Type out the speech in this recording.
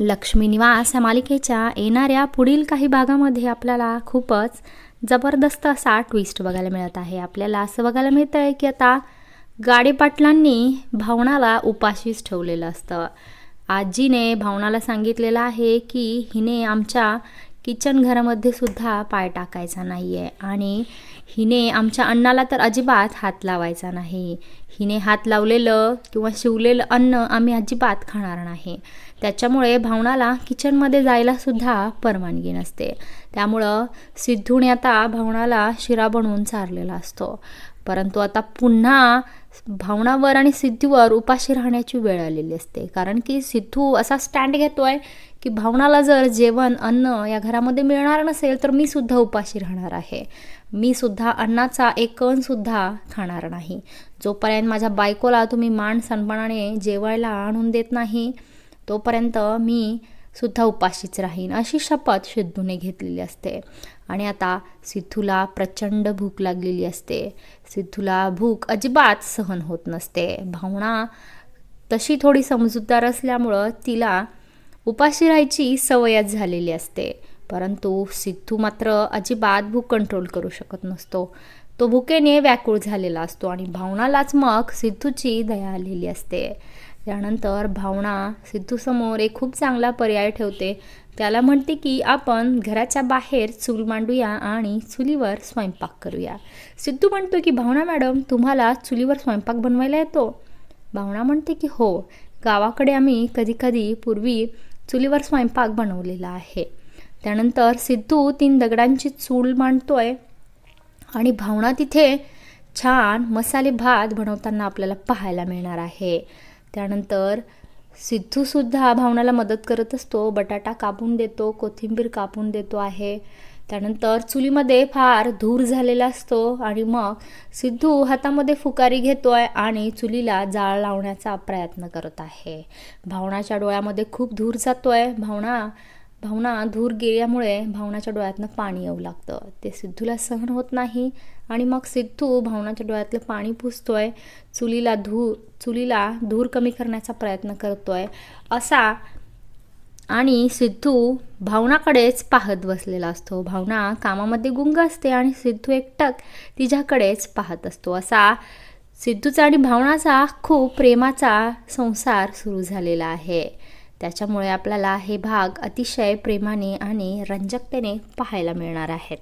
लक्ष्मी निवास या मालिकेच्या येणाऱ्या पुढील काही भागामध्ये आपल्याला खूपच जबरदस्त असा ट्विस्ट बघायला मिळत आहे. आपल्याला असं बघायला मिळतं आहे की आता गाडेपाटलांनी भावनाला उपाशीच ठेवलेलं असतं. आजीने भावनाला सांगितलेलं आहे की हिने आमच्या किचन घरामध्ये सुद्धा पाय टाकायचा नाही आहे आणि हिने आमच्या अन्नाला तर अजिबात हात लावायचा नाही. हिने हात लावलेलं किंवा शिवलेलं अन्न आम्ही अजिबात खाणार नाही. त्याच्यामुळे भावनाला किचनमध्ये जायलासुद्धा परवानगी नसते. त्यामुळं सिद्धूने आता भावनाला शिरा बनवून चारलेला असतो. परंतु आता पुन्हा भावनावर आणि सिद्धूवर उपाशी राहण्याची वेळ आलेली असते. कारण की सिद्धू असा स्टँड घेतोय की भावनाला जर जेवण अन्न या घरामध्ये मिळणार नसेल तर मी सुद्धा उपाशी राहणार आहे. मी सुद्धा अन्नाचा एक कण सुद्धा खाणार नाही. जोपर्यंत माझ्या बायकोला तुम्ही मान सन्मानाने जेवायला आणून देत नाही तोपर्यंत मी सुद्धा उपाशीच राहीन अशी शपथ सिद्धूने घेतलेली असते. आणि आता सिद्धूला प्रचंड भूक लागलेली असते. सिद्धूला भूक अजिबात सहन होत नसते. भावना तशी थोडी समजूतदार असल्यामुळं तिला उपाशी राहायची सवयच झालेली असते. परंतु सिद्धू मात्र अजिबात भूक कंट्रोल करू शकत नसतो. तो भुकेने व्याकुळ झालेला असतो आणि भावनालाच मग सिद्धूची दया आलेली असते. त्यानंतर भावना सिद्धूसमोर एक खूप चांगला पर्याय ठेवते. त्याला म्हणते की आपण घराच्या बाहेर चूल मांडूया आणि चुलीवर स्वयंपाक करूया. सिद्धू म्हणतो की भावना मॅडम तुम्हाला चुलीवर स्वयंपाक बनवायला येतो? भावना म्हणते की हो गावाकडे आम्ही कधीकधी पूर्वी चुलीवर स्वयंपाक बनवलेला आहे. त्यानंतर सिद्धू तीन दगडांची चूल मांडतोय आणि भावना तिथे छान मसाले भात बनवताना आपल्याला पाहायला मिळणार आहे. त्यानंतर सिद्धूसुद्धा भावनाला मदत करत असतो. बटाटा कापून देतो कोथिंबीर कापून देतो आहे. त्यानंतर चुलीमध्ये फार धूर झालेला असतो आणि मग सिद्धू हातामध्ये फुकारी घेतोय आणि चुलीला जाळ लावण्याचा प्रयत्न करत आहे. भावनाच्या डोळ्यामध्ये खूप धूर जातोय. भावना भावना धूर गेल्यामुळे भावनाच्या डोळ्यातनं पाणी येऊ लागतं. ते सिद्धूला सहन होत नाही आणि मग सिद्धू भावनाच्या डोळ्यातलं पाणी पुसतोय चुलीला धूर चुलीला धूर कमी करण्याचा प्रयत्न करतोय असा आणि सिद्धू भावनाकडेच पाहत बसलेला असतो. भावना कामामध्ये गुंग असते आणि सिद्धू एकटक तिच्याकडेच पाहत असतो असा सिद्धूचा आणि भावनाचा खूप प्रेमाचा संसार सुरू झालेला आहे. त्याच्यामुळे आपल्याला हे भाग अतिशय प्रेमाने आणि रंजकतेने पाहायला मिळणार आहेत.